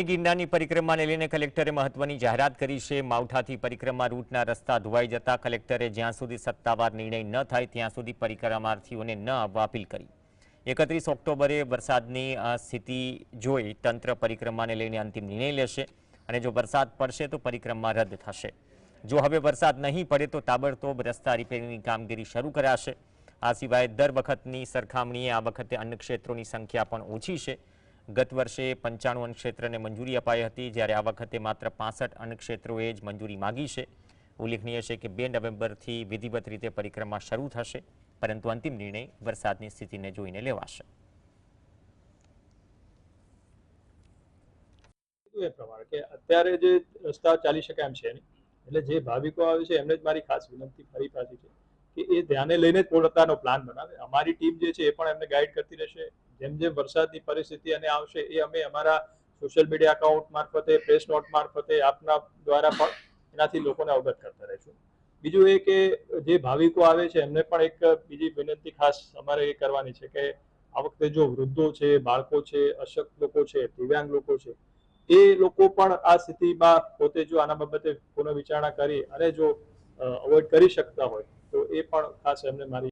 વરસાદની ગિરનારની પરિક્રમાને લઈને કલેક્ટરે મહત્વની જાહેરાત કરી છે. માવઠાથી પરિક્રમા રૂટના રસ્તા ધોવાઈ જતા કલેક્ટરે જ્યાં સુધી સત્તાવાર નિર્ણય ન થાય ત્યાં સુધી પરિક્રમાર્થીઓને ન આવવા અપીલ કરી. એકત્રીસ ઓક્ટોબરે વરસાદની સ્થિતિ જોઈ તંત્ર પરિક્રમાને લઈને અંતિમ નિર્ણય લેશે અને જો વરસાદ પડશે તો પરિક્રમા રદ થશે. જો હવે વરસાદ નહીં પડે તો તાબડતોબ રસ્તા રિપેરિંગની કામગીરી શરૂ કરાશે. આ સિવાય દર વખતની સરખામણીએ આ વખતે અન્ય ક્ષેત્રોની સંખ્યા પણ ઓછી છે. ગત વર્ષે પંચાણું અન્ન ક્ષેત્રને મંજૂરી અપાઈ હતી, જ્યારે આ વખતે માત્ર પાસઠ અન્ન ક્ષેત્રોએ જ મંજૂરી માગી છે. ઉલ્લેખનીય છે કે બે નવેમ્બરથી વિધિવત રીતે પરિક્રમા શરૂ થશે, પરંતુ અંતિમ નિર્ણય વરસાદની સ્થિતિને જોઈને લેવાશે. પ્રમાણે કે અત્યારે જે રસ્તા ચાલી શકે એમ છે નહીં, એટલે જે ભાવિકો આવે છે, એમને જ મારી ખાસ વિનંતી ફરી પાછી છે કે એ ધ્યાને લઈને જ પૂર્ણતાનો પ્લાન બનાવે. અમારી ટીમ જે છે એ પણ એમને ગાઈડ કરતી રહેશે જેમ જેમ વરસાદની પરિસ્થિતિ અને આવશે એ અમે અમારા સોશિયલ મીડિયા અકાઉન્ટ મારફતે પ્રેસ નોટ મારફતે, આપના દ્વારા પણ એનાથી લોકોને અવગત કરતા રહીશું. બીજું એ કે જે ભાવિકો આવે છે, એમને પણ એક બીજી વિનંતી ખાસ અમારે એ કરવાની છે કે આ વખતે જો વૃદ્ધો છે, બાળકો છે, અશક્ત લોકો છે, દિવ્યાંગ લોકો છે, એ લોકો પણ આ સ્થિતિમાં પોતે જો આના બાબતે પુનઃ વિચારણા કરી અને જો અવોઇડ કરી શકતા હોય, તો એ પણ ખાસ એમને મારી